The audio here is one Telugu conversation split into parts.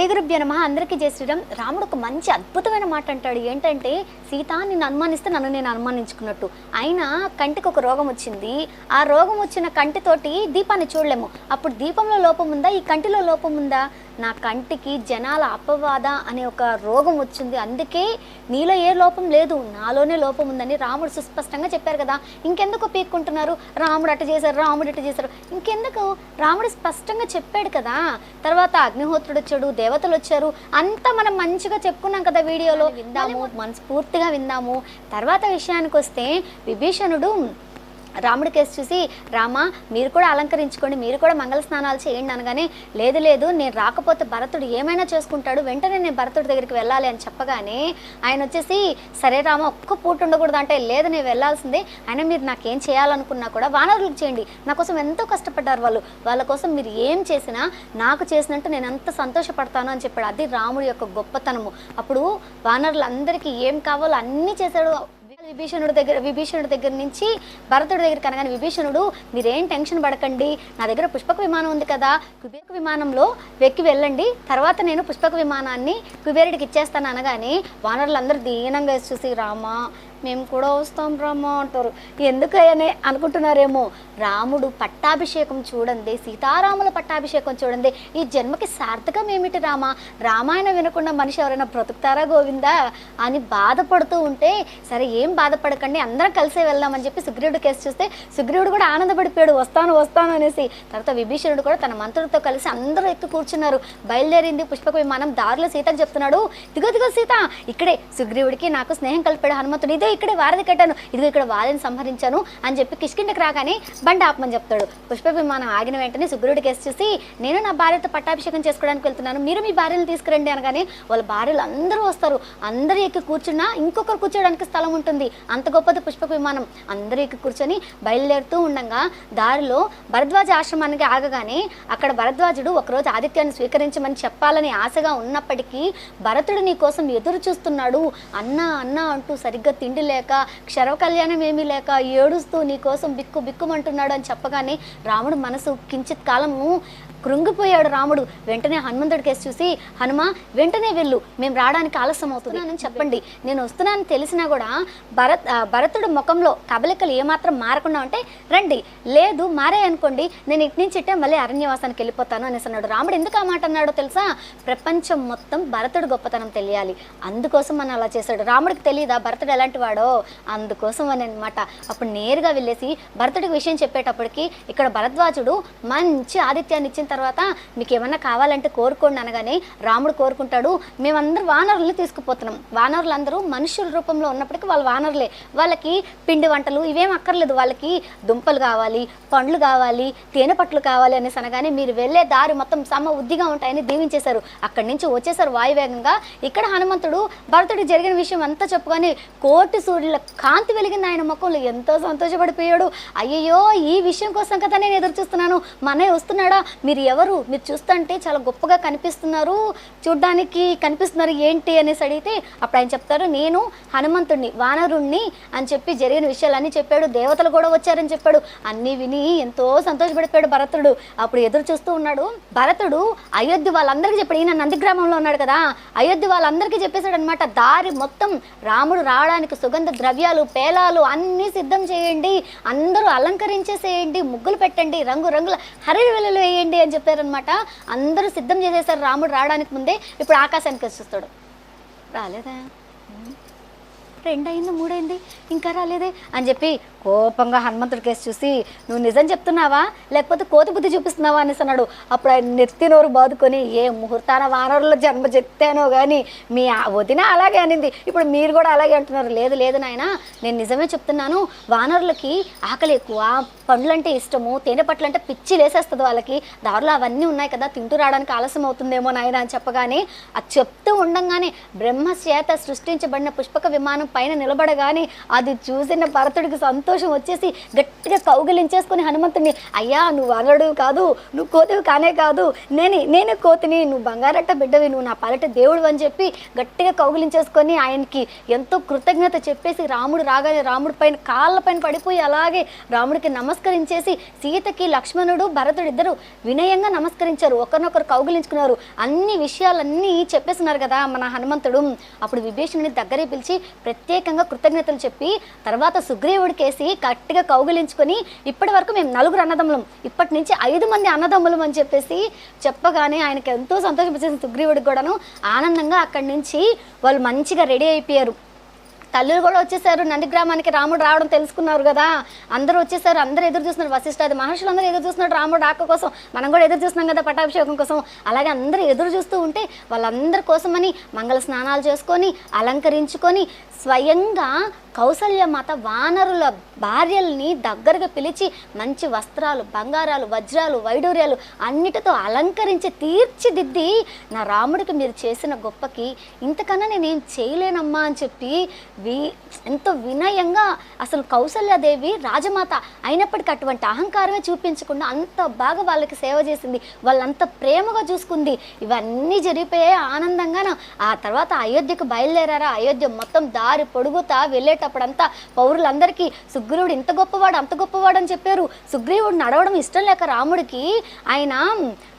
శ్రీ గురుభ్యో నమ. అందరికీ జయ శ్రీరామ్. రాముడు ఒక మంచి అద్భుతమైన మాట అంటాడు. ఏంటంటే సీత నిన్ను అనుమానిస్తే నన్ను నేను అనుమానించుకున్నట్టు. అయినా కంటికి ఒక రోగం వచ్చింది. ఆ రోగం వచ్చిన కంటితోటి దీపాన్ని చూడలేము. అప్పుడు దీపంలో లోపం ఉందా? ఈ కంటిలో లోపం ఉందా? నా కంటికి జనాల అపవాద అనే ఒక రోగం వచ్చింది. అందుకే నీలో ఏ లోపం లేదు నాలోనే లోపం ఉందని రాముడు సుస్పష్టంగా చెప్పారు కదా. ఇంకెందుకు పీక్కుంటున్నారు? రాముడు అట్ట చేశారు రాముడు ఇట్ట చేశారు. ఇంకెందుకు? రాముడు స్పష్టంగా చెప్పాడు కదా. తర్వాత అగ్నిహోత్రుడు వచ్చాడు దేవతలు వచ్చారు. అంతా మనం మంచిగా చెప్పుకున్నాం కదా వీడియోలో. విందాము మనస్ఫూర్తిగా విందాము తర్వాత విషయానికి వస్తే విభీషణుడు రాముడి కేసు చూసి రామా మీరు కూడా అలంకరించుకోండి మీరు కూడా మంగళ స్నానాలు చేయండి అనగానే లేదు లేదు నేను రాకపోతే భరతుడు ఏమైనా చేసుకుంటాడు వెంటనే నేను భరతుడి దగ్గరికి వెళ్ళాలి అని చెప్పగానే ఆయన వచ్చేసి సరే రామ ఒక్క పూట ఉండకూడదు అంటే లేదు నేను వెళ్ళాల్సిందే. అయినా మీరు నాకేం చేయాలనుకున్నా కూడా వానరులకు చేయండి. నా కోసం ఎంతో కష్టపడ్డారు వాళ్ళు. వాళ్ళ కోసం మీరు ఏం చేసినా నాకు చేసినట్టు నేను ఎంత సంతోషపడతాను అని చెప్పాడు. అది రాముడి యొక్క గొప్పతనము. అప్పుడు వానరులందరికీ ఏం కావాలో అన్నీ చేశాడు విభీషణుడి దగ్గర విభీషణుడి దగ్గర నుంచి భరతుడి దగ్గర కనగానే విభీషణుడు మీరేం టెన్షన్ పడకండి. నా దగ్గర పుష్పక విమానం ఉంది కదా. కుబేర విమానంలో వెక్కి వెళ్ళండి. తర్వాత నేను పుష్పక విమానాన్ని కుబేరుడికి ఇచ్చేస్తాను అనగానే వానరులందరూ దీనంగా చూసి రామా మేము కూడా వస్తాం రామా అంటారు. ఎందుకని అనుకుంటున్నారేమో? రాముడు పట్టాభిషేకం చూడండి సీతారాముల పట్టాభిషేకం చూడండి ఈ జన్మకి సార్థకం ఏమిటి రామా? రామాయణం వినకుండా మనిషి ఎవరైనా బ్రతుకుతారా గోవిందా? అని బాధపడుతూ ఉంటే సరే ఏం బాధపడకండి అందరం కలిసే వెళ్దామని చెప్పి సుగ్రీవుడు కేసు చూస్తే సుగ్రీవుడు కూడా ఆనందపడిపోయాడు వస్తాను వస్తాను అనేసి. తర్వాత విభీషణుడు కూడా తన మంత్రులతో కలిసి అందరూ ఎక్కి కూర్చున్నారు. బయలుదేరింది పుష్పక విమానం దారిలో సీతకు చెప్తున్నాడు. దిగో దిగో సీత ఇక్కడే. సుగ్రీవుడికి నాకు స్నేహం కలిపాడు హనుమంతుడు. ఇదే ఇక్కడే వారధి కట్టాను. ఇదిగో ఇక్కడ వారిని సంహరించాను అని చెప్పి కిష్కిండకి రాగానే బండి ఆపమని చెప్తాడు. పుష్ప విమానం ఆగిన వెంటనే సుగ్రుడికి కేసు చూసి నేను నా భార్యతో పట్టాభిషేకం చేసుకోవడానికి వెళ్తున్నాను. మీరు మీ భార్యను తీసుకురండి అనగానే వాళ్ళ భార్యలు అందరూ వస్తారు. అందరూ ఎక్కి కూర్చున్నా ఇంకొకరు కూర్చోడానికి స్థలం ఉంటుంది. అంత గొప్పది పుష్ప విమానం అందరూ ఎక్కి కూర్చొని బయలుదేరుతూ ఉండగా దారిలో భరద్వాజ ఆశ్రమానికి ఆగగానే అక్కడ భరద్వాజుడు ఒకరోజు ఆదిత్యాన్ని స్వీకరించమని చెప్పాలని ఆశగా ఉన్నప్పటికీ భరతుడు నీ కోసం ఎదురు చూస్తున్నాడు. అన్నా అన్నా అంటూ సరిగ్గా తిండి లేక క్షరవ కళ్యాణం ఏమీ లేక ఏడుస్తూ నీ కోసం బిక్కు బిక్కుమంటున్నాడు అని చెప్పగానే రాముడు మనసు కించిత్ కాలము కృంగిపోయాడు రాముడు. వెంటనే హనుమంతుడి కేసు చూసి హనుమ వెంటనే వెళ్ళు. మేము రావడానికి ఆలస్యం అవుతున్నానని చెప్పండి. నేను వస్తున్నానని తెలిసినా కూడా భరత్ భరతుడు ముఖంలో కబలికలు ఏమాత్రం మారకుండా ఉంటే రండి. లేదు మారే అనుకోండి. నేను ఇటు నుంచి ఇట్టే మళ్ళీ అరణ్యవాసానికి వెళ్ళిపోతాను అనేసి అన్నాడు రాముడు. ఎందుకు ఆ మాట అన్నాడో తెలుసా? ప్రపంచం మొత్తం భరతుడు గొప్పతనం తెలియాలి. అందుకోసం మనం అలా చేశాడు. రాముడికి తెలియదా భరతుడు ఎలాంటి వాడో? అందుకోసం అని అనమాట అప్పుడు నేరుగా వెళ్ళేసి భరతుడికి విషయం చెప్పేటప్పటికి ఇక్కడ భరద్వాజుడు మంచి ఆదిత్యాన్ని ఇచ్చిన తర్వాత మీకు ఏమన్నా కావాలంటే కోరుకోండి అనగానే రాముడు కోరుకుంటాడు. మేమందరూ వానరుల్ని తీసుకుపోతున్నాం. వానరులందరూ మనుషుల రూపంలో ఉన్నప్పటికీ వాళ్ళు వానరులే. వాళ్ళకి పిండి వంటలు ఇవేం అక్కర్లేదు. వాళ్ళకి దుంపలు కావాలి పండ్లు కావాలి తేనె పట్లు కావాలి అనేసి అనగానే మీరు వెళ్ళే దారి మొత్తం సమ ఉద్దిగా ఉంటాయని దీవించేశారు. అక్కడి నుంచి వచ్చేసారు వాయువేగంగా. ఇక్కడ హనుమంతుడు భరతుడు జరిగిన విషయం అంతా చెప్పుకొని కోటి సూర్యుల కాంతి వెలిగింది ఆయన ముఖంలో. ఎంతో సంతోషపడిపోయాడు. అయ్యయ్యో ఈ విషయం కోసం కదా నేను ఎదురు చూస్తున్నాను మా వస్తున్నాడా? మీరు ఎవరు? మీరు చూస్తుంటే చాలా గొప్పగా కనిపిస్తున్నారు. చూడ్డానికి కనిపిస్తున్నారు ఏంటి అనేసి అడిగితే అప్పుడు ఆయన చెప్తారు నేను హనుమంతుడిని వానరుణ్ణి అని చెప్పి జరిగిన విషయాలన్నీ చెప్పాడు. దేవతలు కూడా వచ్చారని చెప్పాడు. అన్నీ విని ఎంతో సంతోషపడిపోయాడు భరతుడు. అప్పుడు ఎదురు చూస్తూ ఉన్నాడు. భరతుడు అయోధ్య వాళ్ళందరికీ చెప్పాడు. ఈయన నందిగ్రామంలో ఉన్నాడు కదా. అయోధ్య వాళ్ళందరికీ చెప్పేశాడు అనమాట దారి మొత్తం రాముడు రావడానికి సుగంధ ద్రవ్యాలు పేలాలు అన్నీ సిద్ధం చేయండి. అందరూ అలంకరించేసేయండి. ముగ్గులు పెట్టండి. రంగు రంగుల హరివి వేయండి అని చెప్పారనమాట అందరూ సిద్ధం చేసేసారు రాముడు రావడానికి ముందే. ఇప్పుడు ఆకాశానికి వచ్చేస్తాడు. రాలేదా? రెండయింది మూడైంది ఇంకా రాలేదే అని చెప్పి కోపంగా హనుమంతుడి కేసు చూసి నువ్వు నిజం చెప్తున్నావా? లేకపోతే కోతి బుద్ధి చూపిస్తున్నావా? అనేసి అన్నాడు. అప్పుడు ఆయన నెత్తి నోరు బాదుకొని ఏ ముహూర్తాన వానరుల జన్మ చెప్తానో కానీ మీ ఆ వదిన అలాగే అనింది. ఇప్పుడు మీరు కూడా అలాగే అంటున్నారు. లేదు లేదు నాయన నేను నిజమే చెప్తున్నాను. వానరులకి ఆకలి ఎక్కువ. పండ్లంటే ఇష్టము తేనె పట్లు అంటే పిచ్చి లేసేస్తుంది వాళ్ళకి. దారిలో అవన్నీ ఉన్నాయి కదా తింటూ రావడానికి ఆలస్యం అవుతుందేమో నాయన అని చెప్పగానే అది చెప్తూ ఉండంగానే బ్రహ్మ చేత సృష్టించబడిన పుష్పక విమానం పైన నిలబడగానే అది చూసిన భరతుడికి సంతోషం సంతోషం వచ్చేసి గట్టిగా కౌగిలించేసుకుని హనుమంతుడిని అయ్యా నువ్వు అనడు కాదు నువ్వు కోతివి కానే కాదు నేను నేనే కోతిని నువ్వు బంగారట్ట బిడ్డవి నువ్వు నా పాలట దేవుడు అని చెప్పి గట్టిగా కౌగిలించేసుకొని ఆయనకి ఎంతో కృతజ్ఞత చెప్పేసి రాముడు రాగానే రాముడి పైన కాళ్ళ పైన పడిపోయి అలాగే రాముడికి నమస్కరించేసి సీతకి లక్ష్మణుడు భరతుడు ఇద్దరు వినయంగా నమస్కరించారు. ఒకరినొకరు కౌగిలించుకున్నారు. అన్ని విషయాలన్నీ చెప్పేస్తున్నారు కదా మన హనుమంతుడు. అప్పుడు విభీషణుని దగ్గరే పిలిచి ప్రత్యేకంగా కృతజ్ఞతలు చెప్పి తర్వాత చేసి గట్టిగా కౌగిలించుకొని ఇప్పటి వరకు మేము నలుగురు అన్నదమ్ములం. ఇప్పటి నుంచి ఐదు మంది అన్నదమ్ములం అని చెప్పేసి చెప్పగానే ఆయనకి ఎంతో సంతోషించేసింది సుగ్రీవుడికి కూడాను. ఆనందంగా అక్కడి నుంచి వాళ్ళు మంచిగా రెడీ అయిపోయారు. తల్లులు కూడా వచ్చేసారు. నంది గ్రామానికి రాముడు రావడం తెలుసుకున్నారు కదా. అందరూ వచ్చేసారు. అందరూ ఎదురు చూస్తున్నారు. వశిష్ఠాది మహర్షులు అందరూ ఎదురు చూస్తున్నారు. రాముడు రాక కోసం మనం కూడా ఎదురు చూస్తున్నాం కదా పట్టాభిషేకం కోసం. అలాగే అందరూ ఎదురు చూస్తూ ఉంటే వాళ్ళందరి కోసమని మంగళ స్నానాలు చేసుకొని అలంకరించుకొని స్వయంగా కౌసల్య మాత వానరుల భార్యల్ని దగ్గరగా పిలిచి మంచి వస్త్రాలు బంగారాలు వజ్రాలు వైడూర్యాలు అన్నిటితో అలంకరించి తీర్చిదిద్ది నా రాముడికి మీరు చేసిన గొప్పకి ఇంతకన్నా నేనేం చేయలేనమ్మా అని చెప్పి వి ఎంతో వినయంగా అసలు కౌసల్యాదేవి రాజమాత అయినప్పటికీ అటువంటి అహంకారమే చూపించకుండా అంత బాగా వాళ్ళకి సేవ చేసింది. వాళ్ళంత ప్రేమగా చూసుకుంది. ఇవన్నీ జరిగిపోయాయి ఆనందంగాను. ఆ తర్వాత అయోధ్యకు బయలుదేరారా? అయోధ్య మొత్తం దారి పొడుగుతా అప్పుడంతా పౌరులందరికీ సుగ్రీవుడు ఇంత గొప్పవాడు అంత గొప్పవాడు అని చెప్పారు. సుగ్రీవుడు నడవడం ఇష్టం లేక రాముడికి ఆయన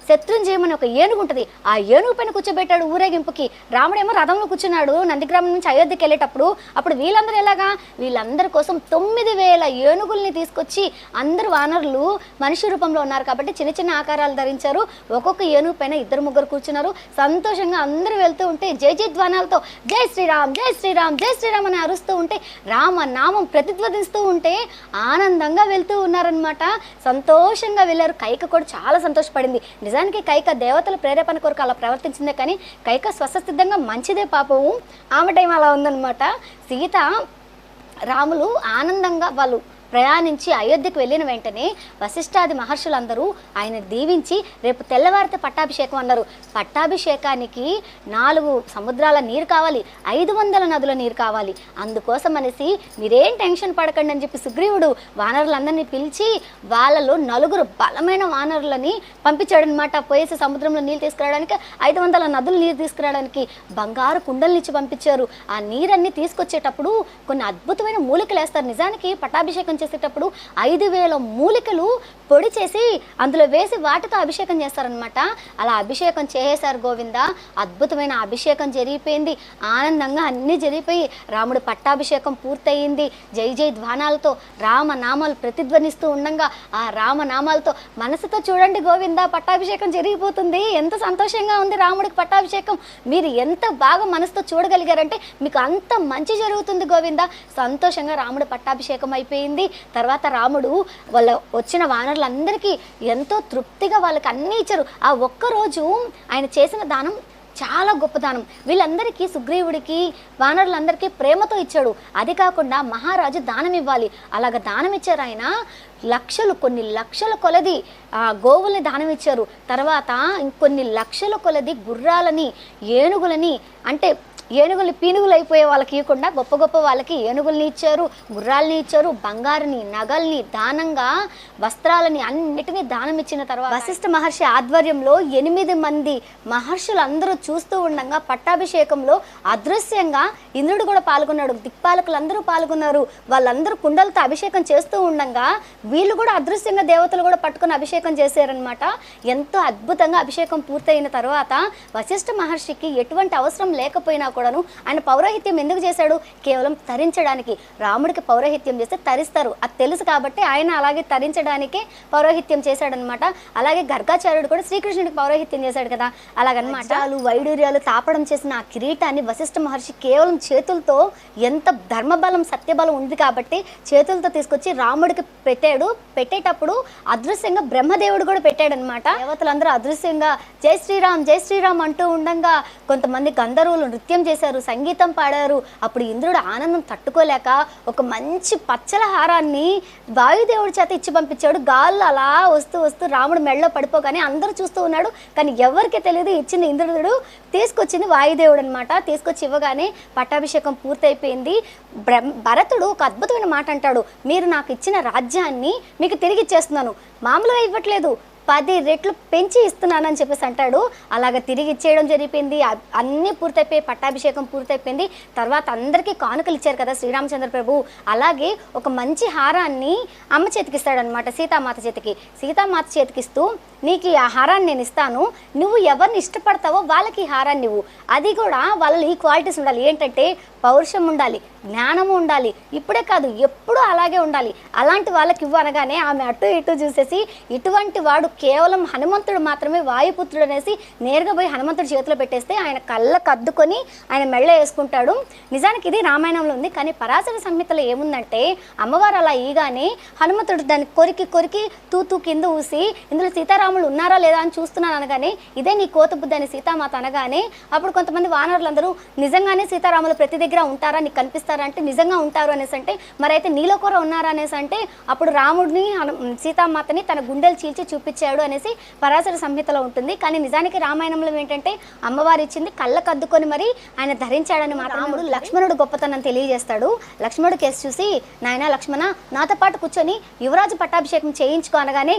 శత్రుంజయమని ఒక ఏనుగు ఉంటుంది. ఆ ఏనుగు పైన కూర్చోబెట్టాడు ఊరేగింపుకి. రాముడేమో రథంలో కూర్చున్నాడు. నందిగ్రామం నుంచి అయోధ్యకి వెళ్ళేటప్పుడు అప్పుడు వీళ్ళందరూ ఎలాగా? వీళ్ళందరి కోసం తొమ్మిది వేల ఏనుగుల్ని తీసుకొచ్చి అందరు వానరులు మనిషి రూపంలో ఉన్నారు కాబట్టి చిన్న చిన్న ఆకారాలు ధరించారు. ఒక్కొక్క ఏనుగు పైన ఇద్దరు ముగ్గురు కూర్చున్నారు. సంతోషంగా అందరూ వెళ్తూ ఉంటే జై జై ధ్వానాలతో జై శ్రీరామ్ జై శ్రీరామ్ జై శ్రీరామ్ అని అరుస్తూ ఉంటే రామ నామం ప్రతిధ్వనిస్తూ ఉంటే ఆనందంగా వెళ్తూ ఉన్నారనమాట సంతోషంగా వెళ్ళారు. కైక కూడా చాలా సంతోషపడింది. నిజానికి కైక దేవతల ప్రేరేపణ కొరకు అలా ప్రవర్తించిందే కానీ కైక స్వస్థసిద్ధంగా మంచిదే పాపము ఆమె టైం అలా ఉందన్నమాట. సీత రాములు ఆనందంగా వాళ్ళు ప్రయాణించి అయోధ్యకు వెళ్ళిన వెంటనే వశిష్ఠాది మహర్షులందరూ ఆయన దీవించి రేపు తెల్లవారితే పట్టాభిషేకం అన్నారు. పట్టాభిషేకానికి నాలుగు సముద్రాల నీరు కావాలి ఐదు వందల నదుల నీరు కావాలి. అందుకోసం అనేసి మీరేం టెన్షన్ పడకండి అని చెప్పి సుగ్రీవుడు వానరులందరినీ పిలిచి వాళ్ళలో నలుగురు బలమైన వానరులని పంపించాడనమాట పోయేసి సముద్రంలో నీళ్ళు తీసుకురావడానికి ఐదు వందల నదులు నీరు తీసుకురావడానికి బంగారు కుండలనిచ్చి పంపించారు. ఆ నీరన్నీ తీసుకొచ్చేటప్పుడు కొన్ని అద్భుతమైన మూలికలు వేస్తారు నిజానికి పట్టాభిషేకం చేసేటప్పుడు ఐదు వేల మూలికలు పొడి చేసి అందులో వేసి వాటితో అభిషేకం చేస్తారనమాట అలా అభిషేకం చేసేశారు గోవింద. అద్భుతమైన అభిషేకం జరిగిపోయింది. ఆనందంగా అన్నీ జరిగిపోయి రాముడు పట్టాభిషేకం పూర్తయింది. జై జై ధ్వానాలతో రామనామాలు ప్రతిధ్వనిస్తూ ఉండంగా ఆ రామనామాలతో మనసుతో చూడండి గోవింద పట్టాభిషేకం జరిగిపోతుంది. ఎంత సంతోషంగా ఉంది రాముడికి పట్టాభిషేకం. మీరు ఎంత బాగా మనసుతో చూడగలిగారంటే మీకు అంత మంచి జరుగుతుంది గోవింద. సంతోషంగా రాముడు పట్టాభిషేకం అయిపోయింది. తర్వాత రాముడు వాళ్ళ వచ్చిన వానరులందరికీ ఎంతో తృప్తిగా వాళ్ళకి అన్నీ ఇచ్చారు. ఆ ఒక్కరోజు ఆయన చేసిన దానం చాలా గొప్పదానం వీళ్ళందరికీ సుగ్రీవుడికి వానరులందరికీ ప్రేమతో ఇచ్చాడు. అది కాకుండా మహారాజు దానం ఇవ్వాలి. అలాగ దానం ఇచ్చారు ఆయన. లక్షలు కొన్ని లక్షల కొలది ఆ గోవుల్ని దానం ఇచ్చారు. తర్వాత ఇంకొన్ని లక్షల కొలది గుర్రాలని ఏనుగులని అంటే ఏనుగులు పీనుగులు అయిపోయే వాళ్ళకి ఇవ్వకుండా గొప్ప గొప్ప వాళ్ళకి ఏనుగుల్ని ఇచ్చారు గుర్రాలని ఇచ్చారు బంగారుని నగల్ని దానంగా వస్త్రాలని అన్నిటినీ దానం ఇచ్చిన తర్వాత వశిష్ఠ మహర్షి ఆధ్వర్యంలో ఎనిమిది మంది మహర్షులు అందరూ చూస్తూ ఉండగా పట్టాభిషేకంలో అదృశ్యంగా ఇంద్రుడు కూడా పాల్గొన్నాడు. దిక్పాలకులందరూ పాల్గొన్నారు. వాళ్ళందరూ కుండలతో అభిషేకం చేస్తూ ఉండగా వీళ్ళు కూడా అదృశ్యంగా దేవతలు కూడా పట్టుకొని అభిషేకం చేశారనమాట ఎంతో అద్భుతంగా అభిషేకం పూర్తయిన తర్వాత వశిష్ఠ మహర్షికి ఎటువంటి అవసరం లేకపోయినా కూడా కూడాను. ఆయన పౌరోహిత్యం ఎందుకు చేశాడు? కేవలం తరించడానికి. రాముడికి పౌరోహిత్యం చేస్తే తరిస్తారు. అది తెలుసు కాబట్టి ఆయన అలాగే తరించడానికే పౌరోహిత్యం చేశాడనమాట అలాగే గర్గాచార్యుడు కూడా శ్రీకృష్ణుడికి పౌరోహిత్యం చేశాడు కదా. అలాగనమాట వాళ్ళు వైడూర్యాలు తాపడం చేసిన ఆ కిరీటాన్ని వశిష్ఠ మహర్షి కేవలం చేతులతో ఎంత ధర్మబలం సత్యబలం ఉంది కాబట్టి చేతులతో తీసుకొచ్చి రాముడికి పెట్టాడు. పెట్టేటప్పుడు అదృశ్యంగా బ్రహ్మదేవుడు కూడా పెట్టాడనమాట దేవతలందరూ అదృశ్యంగా జై శ్రీరామ్ జై శ్రీరామ్ అంటూ ఉండంగా కొంతమంది గంధర్వులు నృత్యం నృత్యం చేశారు సంగీతం పాడారు. అప్పుడు ఇంద్రుడు ఆనందం తట్టుకోలేక ఒక మంచి పచ్చల హారాన్ని వాయుదేవుడి చేత ఇచ్చి పంపించాడు. గాల్లో అలా వస్తూ వస్తూ రాముడు మెడలో పడిపోగానే అందరూ చూస్తూ ఉన్నాడు. కానీ ఎవరికి తెలియదు ఇచ్చింది ఇంద్రుడు తీసుకొచ్చింది వాయుదేవుడు అనమాట తీసుకొచ్చి ఇవ్వగానే పట్టాభిషేకం పూర్తయిపోయింది. బ్రహ్మ భరతుడు ఒక అద్భుతమైన మాట అంటాడు. మీరు నాకు ఇచ్చిన రాజ్యాన్ని మీకు తిరిగి ఇచ్చేస్తున్నాను. మామూలుగా ఇవ్వట్లేదు. పది రెట్లు పెంచి ఇస్తున్నానని చెప్పేసి అంటాడు. అలాగ తిరిగి ఇచ్చేయడం జరిగిపోయింది అన్నీ పూర్తయిపోయి పట్టాభిషేకం పూర్తయిపోయింది. తర్వాత అందరికీ కానుకలు ఇచ్చారు కదా శ్రీరామచంద్ర ప్రభు. అలాగే ఒక మంచి హారాన్ని అమ్మ చేతికిస్తాడనమాట సీతామాత చేతికి. సీతామాత చేతికిస్తూ నీకు ఈ ఆ హారాన్ని నేను ఇస్తాను. నువ్వు ఎవరిని ఇష్టపడతావో వాళ్ళకి హారాన్ని ఇవ్వు. అది కూడా వాళ్ళలో ఈ క్వాలిటీస్ ఉండాలి. ఏంటంటే పౌరుషం ఉండాలి. జ్ఞానము ఉండాలి. ఇప్పుడే కాదు ఎప్పుడూ అలాగే ఉండాలి. అలాంటి వాళ్ళకి ఇవ్వు అనగానే ఆమె అటు ఇటు చూసేసి ఇటువంటి వాడు కేవలం హనుమంతుడు మాత్రమే వాయుపుత్రుడు అనేసి నేరుగా పోయి హనుమంతుడి చేతిలో పెట్టేస్తే ఆయన కళ్ళకు అద్దుకొని ఆయన మెళ్ళ వేసుకుంటాడు. నిజానికి ఇది రామాయణంలో ఉంది కానీ పరాశర సంహితలో ఏముందంటే అమ్మవారు అలా ఈగానే హనుమంతుడు దాన్ని కొరికి కొరికి తూతూ కింద ఊసి ఇందులో సీతారాములు ఉన్నారా లేదా అని చూస్తున్నాను అనగానే ఇదే నీ కోత బుద్ధి అని సీతామాత అనగానే అప్పుడు కొంతమంది వానరులందరూ నిజంగానే సీతారాములు ప్రతి దగ్గర ఉంటారా? నీకు కనిపిస్తారు అంటే నిజంగా ఉంటారు అనేసి అంటే మరైతే నీలో కూడా ఉన్నారా అనేసి అంటే అప్పుడు రాముడిని సీతామాతని తన గుండెలు చీల్చి చూపించాడు అనేసి పరాశర సంహితలో ఉంటుంది. కానీ నిజానికి రామాయణంలో ఏంటంటే అమ్మవారు ఇచ్చింది కళ్ళకు అద్దుకొని మరి ఆయన ధరించాడని మాట రాముడు లక్ష్మణుడు గొప్పతనం తెలియజేస్తాడు. లక్ష్మణుడు కేసు చూసి నాయన లక్ష్మణ నాతో పాటు కూర్చొని యువరాజు పట్టాభిషేకం చేయించుకో అనగానే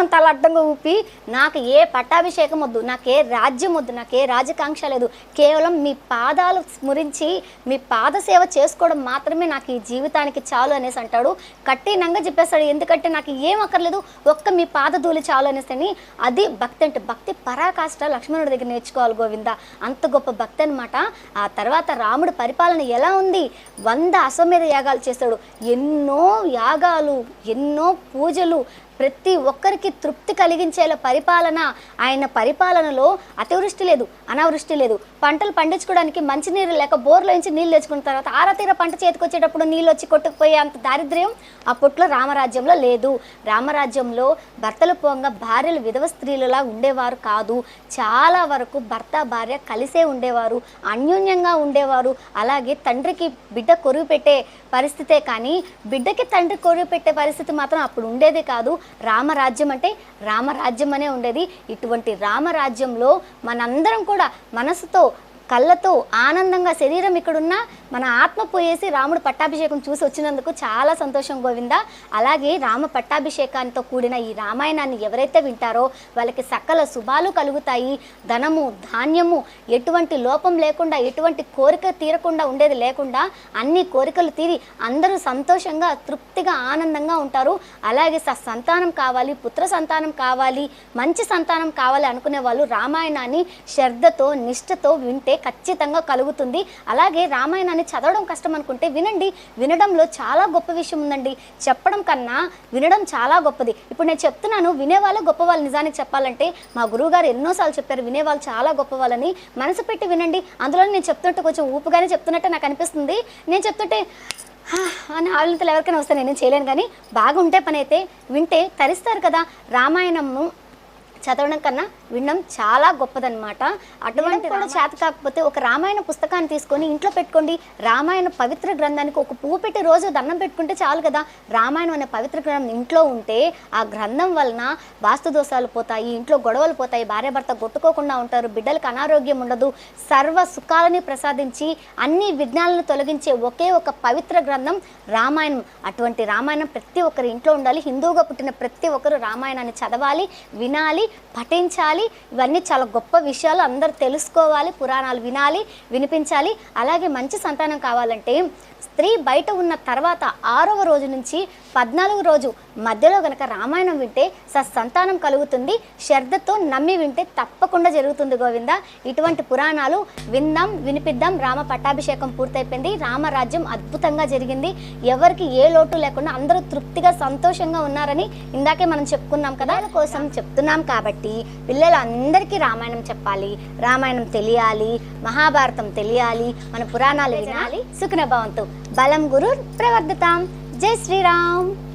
అంత అడ్డంగా ఊపి నాకు ఏ పట్టాభిషేకం వద్దు నాకు ఏ రాజ్యం వద్దు నాకు ఏ రాజకాంక్ష లేదు. కేవలం మీ పాదాలు స్మరించి మీ పాద సేవ చేసుకోవడం మాత్రమే నాకు ఈ జీవితానికి చాలు అనేసి అంటాడు. కఠినంగా చెప్పేస్తాడు. ఎందుకంటే నాకు ఏం అక్కర్లేదు. ఒక్క మీ పాదదూళి చాలు అనేసి అని అది భక్తి అంటే భక్తి పరాకాష్ట లక్ష్మణుడి దగ్గర నేర్చుకోవాలి గోవింద. అంత గొప్ప భక్తి అనమాట ఆ తర్వాత రాముడు పరిపాలన ఎలా ఉంది? వంద అశ్వమేధ యాగాలు చేస్తాడు. ఎన్నో యాగాలు ఎన్నో పూజలు ప్రతి ఒక్కరికి తృప్తి కలిగించేలా పరిపాలన ఆయన పరిపాలనలో అతివృష్టి లేదు అనావృష్టి లేదు. పంటలు పండించుకోవడానికి మంచినీరు లేక బోర్లోంచి నీళ్ళు తెచ్చుకున్న తర్వాత ఆరతీర పంట చేతికొచ్చేటప్పుడు నీళ్ళు వచ్చి కొట్టుకుపోయే అంత దారిద్ర్యం అప్పట్లో రామరాజ్యంలో లేదు. రామరాజ్యంలో భర్తలు పోంగా భార్యలు విధవ స్త్రీలలా ఉండేవారు కాదు. చాలా వరకు భర్త భార్య కలిసే ఉండేవారు అన్యోన్యంగా ఉండేవారు. అలాగే తండ్రికి బిడ్డ కొరువు పెట్టే పరిస్థితే కానీ బిడ్డకి తండ్రి కొరువు పెట్టే పరిస్థితి మాత్రం అప్పుడు ఉండేది కాదు. రామరాజ్యం అంటే రామరాజ్యం అనే ఉండేది. ఇటువంటి రామరాజ్యంలో మనందరం కూడా మనసుతో కళ్ళతో ఆనందంగా శరీరం ఇక్కడున్నా మన ఆత్మ పోయేసి రాముడు పట్టాభిషేకం చూసి వచ్చినందుకు చాలా సంతోషం గోవింద. అలాగే రామ పట్టాభిషేకాంతో కూడిన ఈ రామాయణాన్ని ఎవరైతే వింటారో వాళ్ళకి సకల శుభాలు కలుగుతాయి. ధనము ధాన్యము ఎటువంటి లోపం లేకుండా ఎటువంటి కోరిక తీరకుండా ఉండేది లేకుండా అన్ని కోరికలు తీరి అందరూ సంతోషంగా తృప్తిగా ఆనందంగా ఉంటారు. అలాగే స సంతానం కావాలి పుత్ర సంతానం కావాలి మంచి సంతానం కావాలి అనుకునే వాళ్ళు రామాయణాన్ని శ్రద్ధతో నిష్ఠతో వింటే ఖచ్చితంగా కలుగుతుంది. అలాగే రామాయణాన్ని చదవడం కష్టం అనుకుంటే వినండి. వినడంలో చాలా గొప్ప విషయం ఉందండి. చెప్పడం కన్నా వినడం చాలా గొప్పది. ఇప్పుడు నేను చెప్తున్నాను వినేవాళ్ళే గొప్పవాళ్ళు. నిజానికి చెప్పాలంటే మా గురువుగారు ఎన్నోసార్లు చెప్పారు వినేవాళ్ళు చాలా గొప్పవాళ్ళని. మనసు పెట్టి వినండి. అందులో నేను చెప్తుంటే కొంచెం ఊపుగానే చెప్తున్నట్టే నాకు అనిపిస్తుంది. నేను చెప్తుంటే "హా" అని ఆలోచనలు ఎవరికైనా వస్తే నేను చేయలేను. కానీ బాగుంటే పని అయితే వింటే తరిస్తారు కదా. రామాయణము చదవడం కన్నా వినడం చాలా గొప్పదన్నమాట. అటువంటి కూడా చేత కాకపోతే ఒక రామాయణ పుస్తకాన్ని తీసుకొని ఇంట్లో పెట్టుకోండి. రామాయణ పవిత్ర గ్రంథానికి ఒక పువ్వు పెట్టి రోజు దండం పెట్టుకుంటే చాలు కదా. రామాయణం అనే పవిత్ర గ్రంథం ఇంట్లో ఉంటే ఆ గ్రంథం వలన వాస్తు దోషాలు పోతాయి ఇంట్లో గొడవలు పోతాయి భార్యాభర్త కొట్టుకోకుండా ఉంటారు బిడ్డలకు అనారోగ్యం ఉండదు. సర్వ సుఖాలని ప్రసాదించి అన్ని విఘ్నాలను తొలగించే ఒకే ఒక పవిత్ర గ్రంథం రామాయణం. అటువంటి రామాయణం ప్రతి ఒక్కరి ఇంట్లో ఉండాలి. హిందువుగా పుట్టిన ప్రతి ఒక్కరు రామాయణాన్ని చదవాలి వినాలి పఠించాలి. ఇవన్నీ చాలా గొప్ప విషయాలు అందరూ తెలుసుకోవాలి పురాణాలు వినాలి వినిపించాలి. అలాగే మంచి సంతానం కావాలంటే స్త్రీ బయట ఉన్న తర్వాత ఆరవ రోజు నుంచి పద్నాలుగు రోజు మధ్యలో గనక రామాయణం వింటే సత్సంతానం కలుగుతుంది శ్రద్ధతో నమ్మి వింటే తప్పకుండా జరుగుతుంది గోవింద. ఇటువంటి పురాణాలు విందాం వినిపిద్దాం. రామ పట్టాభిషేకం పూర్తయిపోయింది. రామరాజ్యం అద్భుతంగా జరిగింది. ఎవరికి ఏ లోటు లేకుండా అందరూ తృప్తిగా సంతోషంగా ఉన్నారని ఇందాకే మనం చెప్పుకున్నాం కదా. కోసం చెప్తున్నాం కాబట్టి పిల్లలందరికీ రామాయణం చెప్పాలి. రామాయణం తెలియాలి మహాభారతం తెలియాలి మన పురాణాలు వినాలి. సుఖన భవంతు. బలం గురు ప్రవర్ధతాం. జై శ్రీరామ్.